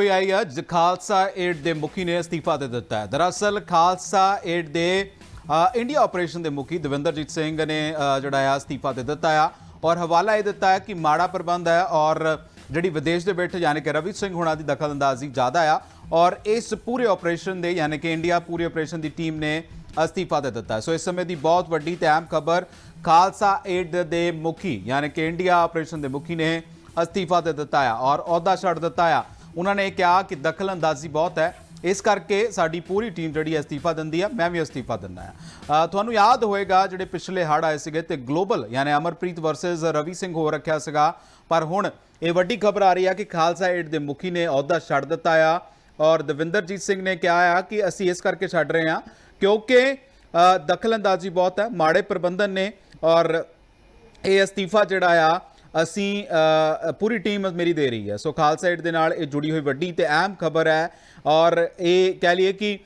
ਹੋਈ ਆਈ ਹੈ ਜ- ਖਾਲਸਾ ਏਡ ਦੇ ਮੁਖੀ ਨੇ ਅਸਤੀਫਾ ਦੇ ਦਿੱਤਾ ਹੈ। ਦਰਅਸਲ ਖਾਲਸਾ ਏਡ ਦੇ ਇੰਡੀਆ ਆਪਰੇਸ਼ਨ ਦੇ ਮੁਖੀ ਦਵਿੰਦਰਜੀਤ ਸਿੰਘ ਨੇ ਜਿਹੜਾ ਆ, ਅਸਤੀਫਾ ਦੇ ਦਿੱਤਾ ਆ। ਔਰ ਹਵਾਲਾ ਇਹ ਦਿੱਤਾ ਹੈ ਕਿ ਮਾੜਾ ਪ੍ਰਬੰਧ ਹੈ ਔਰ ਜਿਹੜੀ ਵਿਦੇਸ਼ ਦੇ ਬੈਠੇ ਯਾਨੀ ਕਿ ਰਵੀ ਸਿੰਘ ਹੁਣਾਂ ਦੀ ਦਖਲ ਅੰਦਾਜ਼ੀ ਜ਼ਿਆਦਾ ਆ ਔਰ ਇਸ ਪੂਰੇ ਆਪਰੇਸ਼ਨ ਦੇ ਯਾਨੀ ਕਿ ਇੰਡੀਆ ਪੂਰੇ ਆਪਰੇਸ਼ਨ ਦੀ ਟੀਮ ਨੇ ਅਸਤੀਫਾ ਦੇ ਦਿੱਤਾ ਸੋ ਇਸ ਸਮੇਂ ਦੀ ਬਹੁਤ ਵੱਡੀ ਤੇ ਅਹਿਮ ਖਬਰ ਖਾਲਸਾ ਏਡ ਦੇ ਮੁਖੀ ਯਾਨੀ ਕਿ ਇੰਡੀਆ ਆਪਰੇਸ਼ਨ ਦੇ ਮੁਖੀ ਨੇ ਅਸਤੀਫਾ ਦੇ ਦਿੱਤਾ ਆ ਔਰ ਅਹੁਦਾ ਛੱਡ ਦਿੱਤਾ ਆ। ਉਹਨਾਂ ਨੇ ਕਿਹਾ ਕਿ ਦਖਲਅੰਦਾਜ਼ੀ ਬਹੁਤ ਹੈ। ਇਸ ਕਰਕੇ ਸਾਡੀ ਪੂਰੀ ਟੀਮ ਜਿਹੜੀ ਅਸਤੀਫਾ ਦਿੰਦੀ ਆ ਮੈਂ ਵੀ ਅਸਤੀਫਾ ਦਿੰਦਾ ਆ ਤੁਹਾਨੂੰ ਯਾਦ ਹੋਏਗਾ ਜਿਹੜੇ ਪਿਛਲੇ ਹੜ੍ਹ ਆਏ ਸੀਗੇ ਤੇ ਗਲੋਬਲ ਯਾਨੀ ਅਮਰਪ੍ਰੀਤ ਵਰਸਸ ਰਵੀ ਸਿੰਘ ਹੋ ਰੱਖਿਆ ਸੀਗਾ। ਪਰ ਹੁਣ ਇਹ ਵੱਡੀ ਖਬਰ ਆ ਰਹੀ ਆ ਕਿ ਖਾਲਸਾ ਏਡ ਦੇ ਮੁਖੀ ਨੇ ਅਹੁਦਾ ਛੱਡ ਦਿੱਤਾ ਆ ਔਰ ਦਵਿੰਦਰਜੀਤ ਸਿੰਘ ਨੇ ਕਿਹਾ ਆ ਕਿ ਅਸੀਂ ਇਸ ਕਰਕੇ ਛੱਡ ਰਹੇ ਹਾਂ ਕਿਉਂਕਿ ਦਖਲਅੰਦਾਜ਼ੀ ਬਹੁਤ ਹੈ। ਮਾੜੇ ਪ੍ਰਬੰਧਨ ਨੇ ਔਰ ਇਹ ਅਸਤੀਫਾ ਜਿਹੜਾ ਆ ਅਸੀਂ ਪੂਰੀ ਟੀਮ ਮੇਰੀ ਦੇ ਰਹੀ ਹੈ। ਸੋ ਖਾਲਸਾ ਏਡ ਦੇ ਨਾਲ ਇਹ ਜੁੜੀ ਹੋਈ ਵੱਡੀ ਤੇ ਅਹਿਮ ਖਬਰ ਹੈ ਔਰ ਇਹ ਕਹਿ ਲਈਏ ਕਿ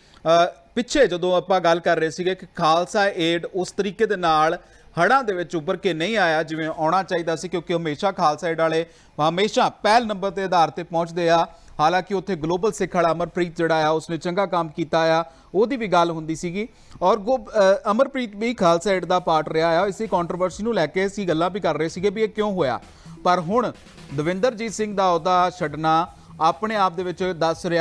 ਪਿੱਛੇ ਜਦੋਂ ਆਪਾਂ ਗੱਲ ਕਰ ਰਹੇ ਸੀਗੇ ਕਿ ਖਾਲਸਾ ਏਡ ਉਸ ਤਰੀਕੇ ਦੇ ਨਾਲ ਹੜ੍ਹਾਂ ਦੇ ਵਿੱਚ ਉੱਭਰ ਕੇ ਨਹੀਂ ਆਇਆ ਜਿਵੇਂ ਆਉਣਾ ਚਾਹੀਦਾ ਸੀ ਕਿਉਂਕਿ ਹਮੇਸ਼ਾ ਖਾਲਸਾ ਏਡ ਵਾਲੇ ਹਮੇਸ਼ਾ ਪਹਿਲ ਨੰਬਰ ਦੇ ਆਧਾਰ ਤੇ ਪਹੁੰਚਦੇ ਆ। ਹਾਲਾਂਕਿ ਉੱਥੇ ਗਲੋਬਲ ਸਿੱਖ ਵਾਲਾ ਅਮਰਪ੍ਰੀਤ ਜਿਹੜਾ ਆ, ਉਸਨੇ ਚੰਗਾ ਕੰਮ ਕੀਤਾ ਆ। ਉਹਦੀ ਵੀ ਗੱਲ ਹੁੰਦੀ ਸੀਗੀ। ਔਰ ਗੋ- ਅਮਰਪ੍ਰੀਤ ਵੀ ਖਾਲਸਾ ਏਡ ਦਾ ਪਾਰਟ ਰਿਹਾ ਆ। ਇਸੇ ਕੰਟਰੋਵਰਸੀ ਨੂੰ ਲੈ ਕੇ ਅਸੀਂ ਗੱਲਾਂ ਵੀ ਕਰ ਰਹੇ ਸੀਗੇ ਵੀ ਇਹ ਕਿਉਂ ਹੋਇਆ। ਪਰ ਹੁਣ ਦਵਿੰਦਰਜੀਤ ਸਿੰਘ ਦਾ ਅਹੁਦਾ ਛੱਡਣਾ ਆਪਣੇ ਆਪ ਦੇ ਵਿੱਚ ਦੱਸ ਰਿਹਾ